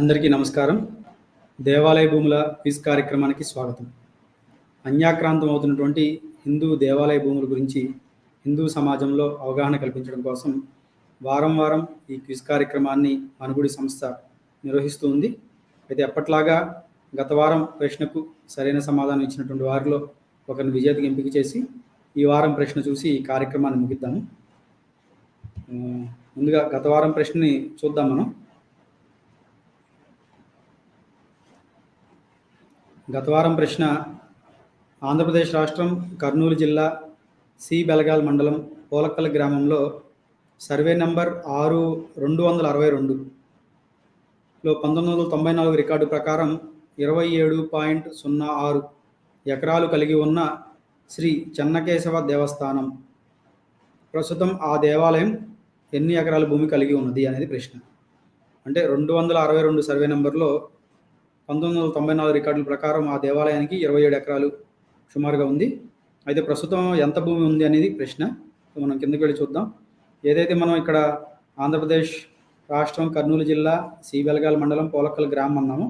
అందరికీ నమస్కారం. దేవాలయ భూముల క్విజ్ కార్యక్రమానికి స్వాగతం. అన్యాక్రాంతం అవుతున్నటువంటి హిందూ దేవాలయ భూముల గురించి హిందూ సమాజంలో అవగాహన కల్పించడం కోసం వారం వారం ఈ క్విజ్ కార్యక్రమాన్ని మనుగుడి సంస్థ నిర్వహిస్తూ ఉంది. అయితే ఎప్పట్లాగా గత వారం ప్రశ్నకు సరైన సమాధానం ఇచ్చినటువంటి వారిలో ఒకరిని విజేతగా ఎంపిక చేసి ఈ వారం ప్రశ్న చూసి ఈ కార్యక్రమాన్ని ముగిద్దాము. ముందుగా గత వారం ప్రశ్నని చూద్దాం మనం. గత వారం ప్రశ్న ఆంధ్రప్రదేశ్ రాష్ట్రం కర్నూలు జిల్లా సి బెలగాల్ మండలం పోలక్కల్ గ్రామంలో సర్వే నంబర్ ఆరు రెండు వందల అరవై రెండులో పంతొమ్మిది వందల తొంభై నాలుగు రికార్డు ప్రకారం ఇరవై ఏడు పాయింట్ సున్నా ఆరు ఎకరాలు కలిగి ఉన్న శ్రీ చెన్నకేశవ దేవస్థానం. ప్రస్తుతం ఆ దేవాలయం ఎన్ని ఎకరాల భూమి కలిగి ఉన్నది అనేది ప్రశ్న. అంటే రెండు వందల అరవై రెండు సర్వే నెంబర్లో పంతొమ్మిది వందల తొంభై నాలుగు రికార్డుల ప్రకారం ఆ దేవాలయానికి ఇరవై ఏడు ఎకరాలు సుమారుగా ఉంది. అయితే ప్రస్తుతం ఎంత భూమి ఉంది అనేది ప్రశ్న. మనం కిందకి వెళ్ళి చూద్దాం. ఏదైతే మనం ఇక్కడ ఆంధ్రప్రదేశ్ రాష్ట్రం కర్నూలు జిల్లా సి మండలం పోలక్కల్ గ్రామం అన్నాము.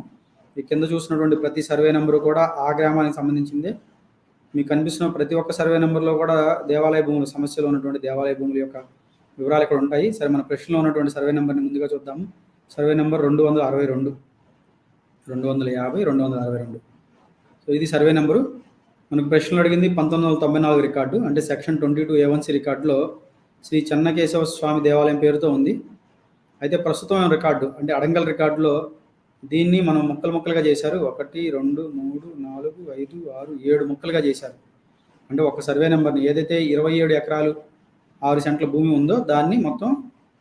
ఈ కింద చూసినటువంటి ప్రతి సర్వే నెంబరు కూడా ఆ గ్రామానికి సంబంధించిందే. మీకు కనిపిస్తున్న ప్రతి ఒక్క సర్వే నెంబర్లో కూడా దేవాలయ భూముల సమస్యలో ఉన్నటువంటి దేవాలయ భూముల యొక్క వివరాలు ఇక్కడ ఉంటాయి. సరే మన ప్రశ్నలో ఉన్నటువంటి సర్వే నెంబర్ని ముందుగా చూద్దాము. సర్వే నెంబర్ రెండు వందల అరవై రెండు. రెండు వందల యాభై రెండు వందల అరవై రెండు. సో ఇది సర్వే నెంబరు. మనకు ప్రశ్నలు అడిగింది పంతొమ్మిది వందల తొంభై నాలుగు రికార్డు అంటే సెక్షన్ ట్వంటీ టూ ఏవన్సీ రికార్డులో శ్రీ చెన్నకేశవ స్వామి దేవాలయం పేరుతో ఉంది. అయితే ప్రస్తుతం రికార్డు అంటే అడంగల్ రికార్డులో దీన్ని మనం ముక్కలు ముక్కలుగా చేశారు. ఒకటి రెండు మూడు నాలుగు ఐదు ఆరు ఏడు ముక్కలుగా చేశారు. అంటే ఒక సర్వే నెంబర్ని ఏదైతే ఇరవై ఏడు ఎకరాలు ఆరు సెంట్ల భూమి ఉందో దాన్ని మొత్తం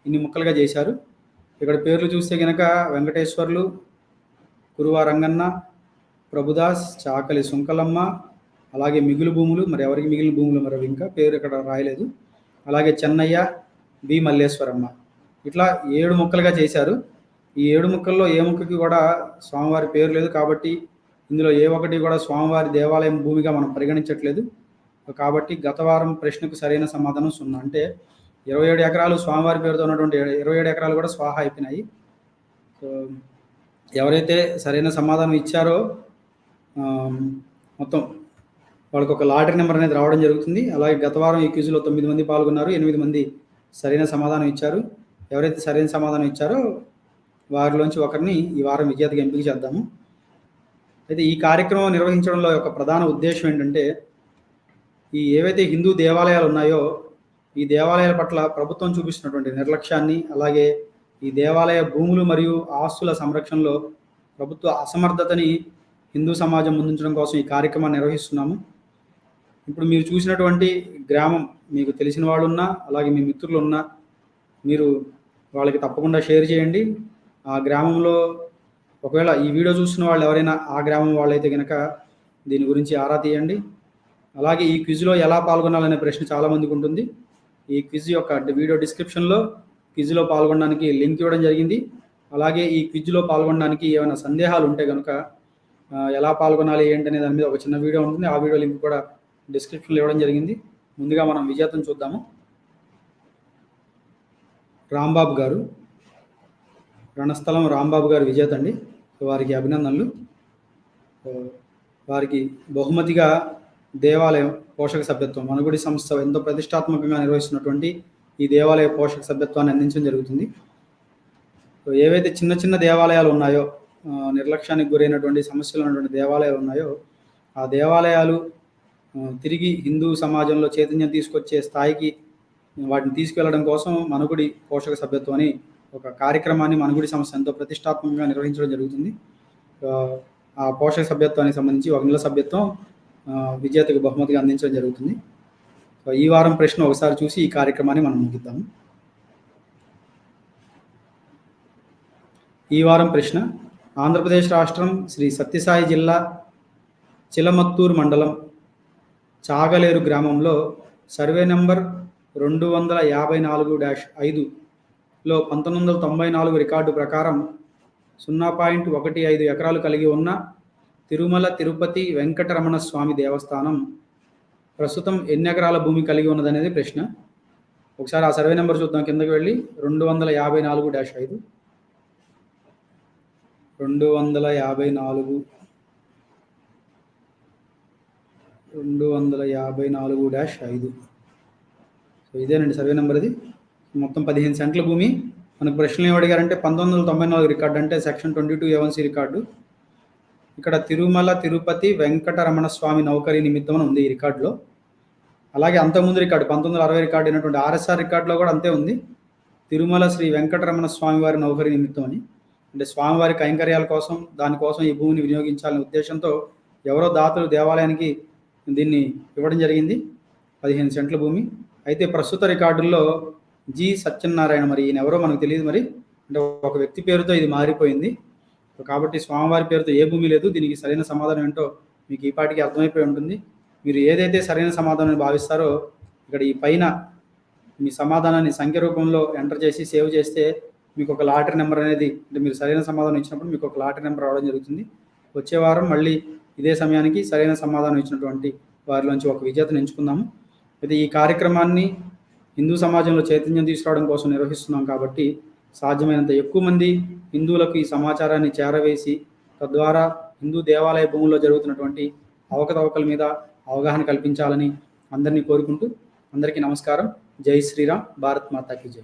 ఇన్ని ముక్కలుగా చేశారు. ఇక్కడ పేర్లు చూస్తే కనుక వెంకటేశ్వర్లు కురువా రంగన్న ప్రభుదాస్ చాకలి సుంకలమ్మ అలాగే మిగులు భూములు మరి ఎవరికి మిగిలిన భూములు మరి ఇంకా పేరు ఇక్కడ రాయలేదు. అలాగే చెన్నయ్య బి మల్లేశ్వరమ్మ. ఇట్లా ఏడు ముక్కలుగా చేశారు. ఈ ఏడు ముక్కల్లో ఏ ముక్కకి కూడా స్వామివారి పేరు లేదు కాబట్టి ఇందులో ఏ ఒక్కటి కూడా స్వామివారి దేవాలయం భూమిగా మనం పరిగణించట్లేదు. కాబట్టి గత వారం ప్రశ్నకు సరైన సమాధానం సున్నా. అంటే ఇరవై ఏడు ఎకరాలు స్వామివారి పేరుతో ఉన్నటువంటి ఇరవై ఏడు ఎకరాలు కూడా స్వాహా అయిపోయినాయి. సో ఎవరైతే సరైన సమాధానం ఇచ్చారో మొత్తం వాళ్ళకి ఒక లాటరీ నెంబర్ అనేది రావడం జరుగుతుంది. అలాగే గత వారం ఈ క్యూజ్లో తొమ్మిది మంది పాల్గొన్నారు ఎనిమిది మంది సరైన సమాధానం ఇచ్చారు. ఎవరైతే సరైన సమాధానం ఇచ్చారో వారిలోంచి ఒకరిని ఈ వారం విజేతగా ఎంపిక చేద్దాము. అయితే ఈ కార్యక్రమం నిర్వహించడంలో యొక్క ప్రధాన ఉద్దేశం ఏంటంటే ఈ ఏవైతే హిందూ దేవాలయాలు ఉన్నాయో ఈ దేవాలయాల పట్ల ప్రభుత్వం చూపిస్తున్నటువంటి నిర్లక్ష్యాన్ని అలాగే ఈ దేవాలయ భూములు మరియు ఆస్తుల సంరక్షణలో ప్రభుత్వ అసమర్థతని హిందూ సమాజం ముందుంచడం కోసం ఈ కార్యక్రమాన్ని నిర్వహిస్తున్నాము. ఇప్పుడు మీరు చూసినటువంటి గ్రామం మీకు తెలిసిన వాళ్ళు ఉన్నా అలాగే మీ మిత్రులు ఉన్నా మీరు వాళ్ళకి తప్పకుండా షేర్ చేయండి. ఆ గ్రామంలో ఒకవేళ ఈ వీడియో చూస్తున్న వాళ్ళు ఎవరైనా ఆ గ్రామం వాళ్ళైతే కనుక దీని గురించి ఆరా తీయండి. అలాగే ఈ క్విజ్లో ఎలా పాల్గొనాలనే ప్రశ్న చాలామందికి ఉంటుంది. ఈ క్విజ్ యొక్క వీడియో డిస్క్రిప్షన్లో క్విజ్లో పాల్గొనడానికి లింక్ ఇవ్వడం జరిగింది. అలాగే ఈ క్విజ్లో పాల్గొనడానికి ఏమైనా సందేహాలు ఉంటే కనుక ఎలా పాల్గొనాలి ఏంటనే దాని మీద ఒక చిన్న వీడియో ఉంటుంది. ఆ వీడియో లింక్ కూడా డిస్క్రిప్షన్లో ఇవ్వడం జరిగింది. ముందుగా మనం విజేతను చూద్దాము. రాంబాబు గారు. రణస్థలం రాంబాబు గారు విజేత అండి. వారికి అభినందనలు. వారికి బహుమతిగా దేవాలయం పోషక సభ్యత్వం మనుగుడి సంస్థ ఎంతో ప్రతిష్టాత్మకంగా నిర్వహిస్తున్నటువంటి ఈ దేవాలయ పోషక సభ్యత్వాన్ని అందించడం జరుగుతుంది. ఏవైతే చిన్న చిన్న దేవాలయాలు ఉన్నాయో నిర్లక్ష్యానికి గురైనటువంటి సమస్యలు ఉన్నటువంటి దేవాలయాలు ఉన్నాయో ఆ దేవాలయాలు తిరిగి హిందూ సమాజంలో చైతన్యం తీసుకొచ్చే స్థాయికి వాటిని తీసుకెళ్ళడం కోసం మనుగుడి పోషక సభ్యత్వం అని ఒక కార్యక్రమాన్ని మనుగుడి సంస్థ ఎంతో ప్రతిష్టాత్మకంగా నిర్వహించడం జరుగుతుంది. ఆ, పోషక సభ్యత్వానికి సంబంధించి ఒక నెల సభ్యత్వం విజేతకు బహుమతిగా అందించడం జరుగుతుంది. ఈ వారం ప్రశ్న ఒకసారి చూసి ఈ కార్యక్రమాన్ని మనం ముగిద్దాము ఈ వారం ప్రశ్న ఆంధ్రప్రదేశ్ రాష్ట్రం శ్రీ సత్యసాయి జిల్లా చిలమత్తూరు మండలం చాగలేరు గ్రామంలో సర్వే నంబర్ రెండు వందల యాభై నాలుగు డాష్ ఐదులో పంతొమ్మిది వందల తొంభై నాలుగు రికార్డు ప్రకారం సున్నా పాయింట్ ఒకటి ఐదు ఎకరాలు కలిగి ఉన్న తిరుమల తిరుపతి వెంకటరమణ స్వామి దేవస్థానం ప్రస్తుతం ఎన్ని ఎకరాల భూమి కలిగి ఉన్నదనేది ప్రశ్న. ఒకసారి ఆ సర్వే నెంబర్ చూద్దాం కిందకి వెళ్ళి. రెండు వందల యాభై నాలుగు డాష్ ఐదు. రెండు వందల యాభై నాలుగు రెండు వందల యాభై నాలుగు డాష్ ఐదు. సో ఇదేనండి సర్వే నెంబర్ ఇది. మొత్తం పదిహేను సెంట్ల భూమి. మనకు ప్రశ్నలు ఏమి అడిగారంటే పంతొమ్మిది వందల తొంభై నాలుగు రికార్డు అంటే సెక్షన్ ట్వంటీ టూ ఏవన్సీ రికార్డు. ఇక్కడ తిరుమల తిరుపతి వెంకటరమణ స్వామి నౌకరీ నిమిత్తం అని ఉంది ఈ రికార్డులో. అలాగే అంతకుముందు రికార్డు పంతొమ్మిది వందల అరవై రికార్డు అయినటువంటి ఆర్ఎస్ఆర్ రికార్డులో కూడా అంతే ఉంది. తిరుమల శ్రీ వెంకటరమణ స్వామి వారి నౌకరీ నిమిత్తం అని. అంటే స్వామివారి కైంకర్యాల కోసం దానికోసం ఈ భూమిని వినియోగించాలనే ఉద్దేశంతో ఎవరో దాతలు దేవాలయానికి దీన్ని ఇవ్వడం జరిగింది. పదిహేను సెంట్ల భూమి. అయితే ప్రస్తుత రికార్డుల్లో జి సత్యనారాయణ మరి ఈయన ఎవరో మనకు తెలియదు మరి. అంటే ఒక వ్యక్తి పేరుతో ఇది మారిపోయింది. కాబట్టి స్వామివారి పేరుతో ఏ భూమి లేదు దీనికి సరైన సమాధానం ఏంటో మీకు ఈ పాటికి అర్థమైపోయి ఉంటుంది. మీరు ఏదైతే సరైన సమాధానం భావిస్తారో ఇక్కడ ఈ పైన మీ సమాధానాన్ని సంఖ్య రూపంలో ఎంటర్ చేసి సేవ్ చేస్తే మీకు ఒక లాటరీ నెంబర్ అనేది అంటే మీరు సరైన సమాధానం ఇచ్చినప్పుడు మీకు ఒక లాటరీ నెంబర్ రావడం జరుగుతుంది. వచ్చే వారం మళ్ళీ ఇదే సమయానికి సరైన సమాధానం ఇచ్చినటువంటి వారిలోంచి ఒక విజేతను ఎంచుకుందాము. అయితే ఈ కార్యక్రమాన్ని హిందూ సమాజంలో చైతన్యం తీసుకురావడం కోసం నిర్వహిస్తున్నాం కాబట్టి సాధ్యమైనంత ఎక్కువ మంది హిందువులకు ఈ సమాచారాన్ని చేరవేసి తద్వారా హిందూ దేవాలయ భూముల్లో జరుగుతున్నటువంటి అవకతవకల మీద అవగాహన కల్పించాలని అందరినీ కోరుకుంటూ అందరికీ నమస్కారం. జై శ్రీరామ్. భారత్ మాతాకి జై.